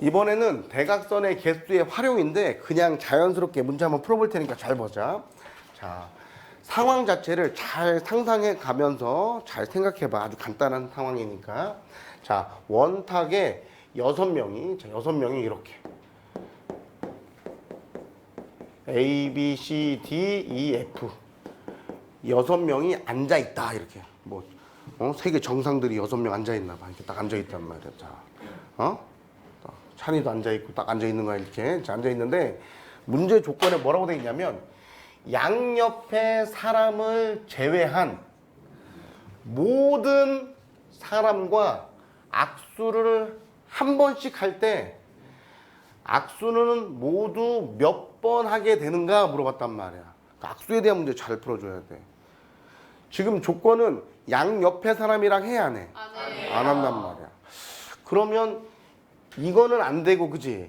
이번에는 대각선의 개수의 활용인데 그냥 자연스럽게 문제 한번 풀어볼 테니까 잘 보자. 자, 상황 자체를 잘 상상해 가면서 잘 생각해 봐. 아주 간단한 상황이니까. 자, 원탁에 여섯 명이, 자, 여섯 명이 이렇게. A, B, C, D, E, F. 여섯 명이 앉아 있다. 이렇게. 뭐, 어? 세계 정상들이 여섯 명 앉아 있나 봐. 이렇게 딱 앉아 있단 말이야. 자, 어? 딱 찬이도 앉아 있고 딱 앉아 있는 거야. 이렇게. 자, 앉아 있는데 문제 조건에 뭐라고 돼 있냐면 양옆에 사람을 제외한 모든 사람과 악수를 한 번씩 할 때 악수는 모두 몇 번 하게 되는가 물어봤단 말이야. 그러니까 악수에 대한 문제 잘 풀어줘야 돼. 지금 조건은 양 옆에 사람이랑 해야 안 해? 안 한단 말이야. 그러면 이거는 안 되고 그지?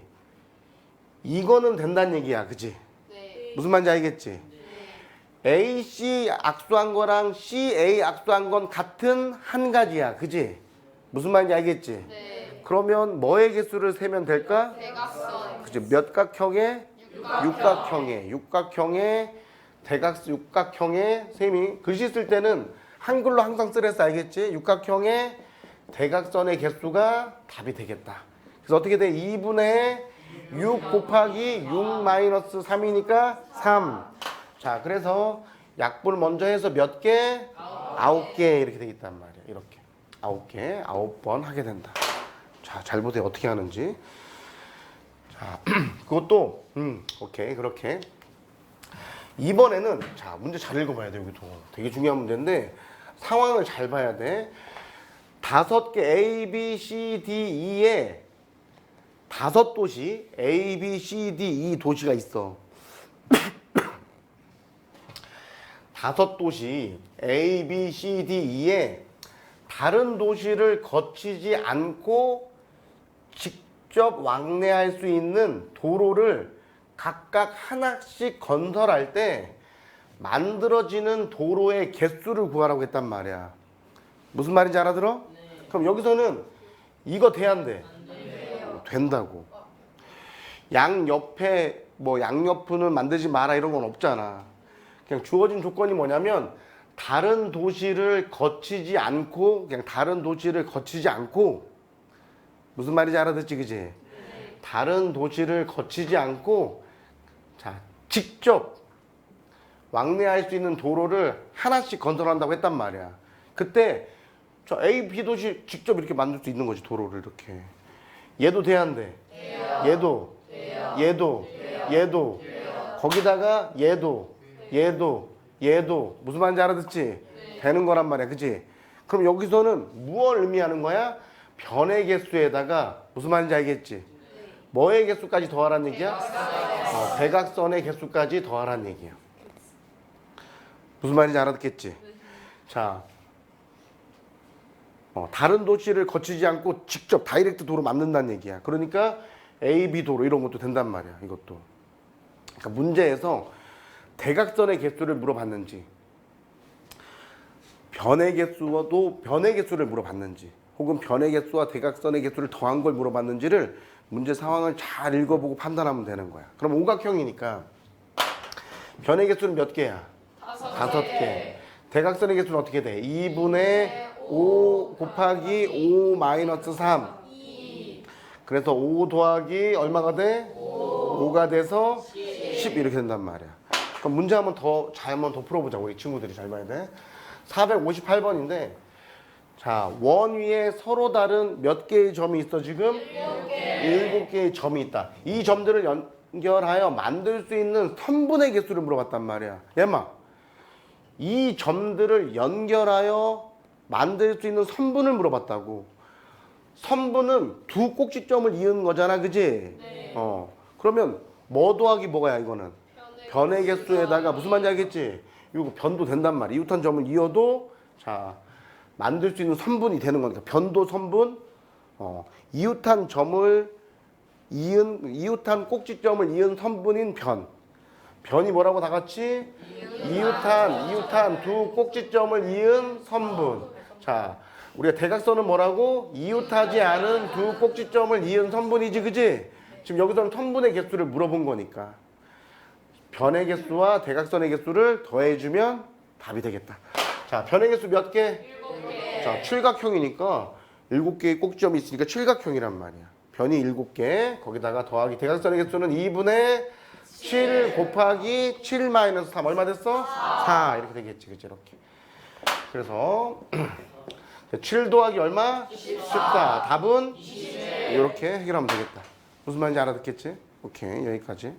이거는 된다는 얘기야, 그지? 네. 무슨 말인지 알겠지? A, C 악수한 거랑 C, A 악수한 건 같은 한 가지야, 그지? 무슨 말인지 알겠지? 네. 그러면 뭐의 개수를 세면 될까? 대각선. 그지? 몇 각형의 육각형의 육각형의 대각수 육각형의 셈이 글씨 쓸 때는 한글로 항상 쓰랬어 알겠지? 육각형의 대각선의 개수가 답이 되겠다. 그래서 어떻게 돼? 2분의 6 곱하기 6 마이너스 3이니까 3. 자, 그래서 약분을 먼저 해서 몇 개? 아홉 개 이렇게 되겠단 말이야. 이렇게. 아홉 개, 아홉 번 하게 된다. 자, 잘 보세요. 어떻게 하는지. 자, 그것도 음, 오케이. 그렇게. 이번에는 자, 문제 잘 읽어봐야 돼, 여기도. 되게 중요한 문제인데 상황을 잘 봐야 돼. 다섯 개 A, B, C, D, E에 다섯 도시 A, B, C, D, E 도시가 있어. 다섯 도시 A, B, C, D, E에 다른 도시를 거치지 않고 직접 왕래할 수 있는 도로를 각각 하나씩 건설할 때 만들어지는 도로의 개수를 구하라고 했단 말이야. 무슨 말인지 알아들어? 그럼 여기서는 이거 돼야 안 돼? 된다고. 양 옆에 뭐 양옆은 만들지 마라 이런 건 없잖아. 그냥 주어진 조건이 뭐냐면 다른 도시를 거치지 않고 그냥 다른 도시를 거치지 않고 무슨 말인지 알아듣지 그지? 다른 도시를 거치지 않고 자 직접 왕래할 수 있는 도로를 하나씩 건설한다고 했단 말이야. 그때 저 A, B 도시 직접 이렇게 만들 수 있는 거지 도로를 이렇게. 얘도 돼야 안 돼. 얘도 얘도 얘도 거기다가 얘도 얘도 얘도 무슨 말인지 알아듣지? 되는 거란 말이야, 그지? 그럼 여기서는 무엇을 의미하는 거야? 변의 개수에다가 무슨 말인지 알겠지? 뭐의 개수까지 더하라는 얘기야? 어, 대각선의 개수까지 더하라는 얘기야. 무슨 말인지 알아듣겠지? 자, 어, 다른 도시를 거치지 않고 직접 다이렉트 도로 만든다는 얘기야. 그러니까 A, B 도로 이런 것도 된단 말이야. 이것도. 그러니까 문제에서 대각선의 개수를 물어봤는지, 변의 개수와도 변의 개수를 물어봤는지, 혹은 변의 개수와 대각선의 개수를 더한 걸 물어봤는지를 문제 상황을 잘 읽어보고 판단하면 되는 거야. 그럼 오각형이니까 변의 개수는 몇 개야? 다섯 개. 대각선의 개수는 어떻게 돼? 2분의 5 곱하기 5 마이너스 3. 그래서 5 더하기 얼마가 돼? 5. 가 돼서 10. 이렇게 된단 말이야. 그럼 문제 한번 더, 잘 한번 더 풀어보자. 우리 친구들이 잘 봐야 돼. 458번인데, 자, 원 위에 서로 다른 몇 개의 점이 있어, 지금? 7개. 개의 점이 있다. 이 점들을 연결하여 만들 수 있는 선분의 개수를 물어봤단 말이야. 얘마. 이 점들을 연결하여 만들 수 있는 선분을 물어봤다고. 선분은 두 꼭지점을 이은 거잖아, 그지? 어. 그러면 뭐 더하기 뭐가야, 이거는? 변의 개수에다가 무슨 말인지 알겠지? 이거 변도 된단 말이야. 이웃한 점을 이어도 자 만들 수 있는 선분이 되는 거니까 변도 선분. 어. 이웃한 점을 이은 이웃한 꼭지점을 이은 선분인 변. 변이 뭐라고 다 같이 이웃한 이웃한 두 꼭지점을 이은 선분. 자 우리가 대각선은 뭐라고? 이웃하지 않은 두 꼭지점을 이은 선분이지, 그지? 지금 여기서는 선분의 개수를 물어본 거니까. 변의 개수와 대각선의 개수를 더해주면 답이 되겠다. 자, 변의 개수 몇 개? 자, 칠각형이니까 일곱 개의 꼭지점이 있으니까 칠각형이란 말이야. 변이 일곱 개, 거기다가 더하기 대각선의 개수는 2분의 7 곱하기 7 마이너스 3 얼마 됐어? 4 이렇게 되겠지, 그치 이렇게. 그래서 7 더하기 얼마? 14. 답은 이렇게 해결하면 되겠다. 무슨 말인지 알아듣겠지? 오케이 여기까지.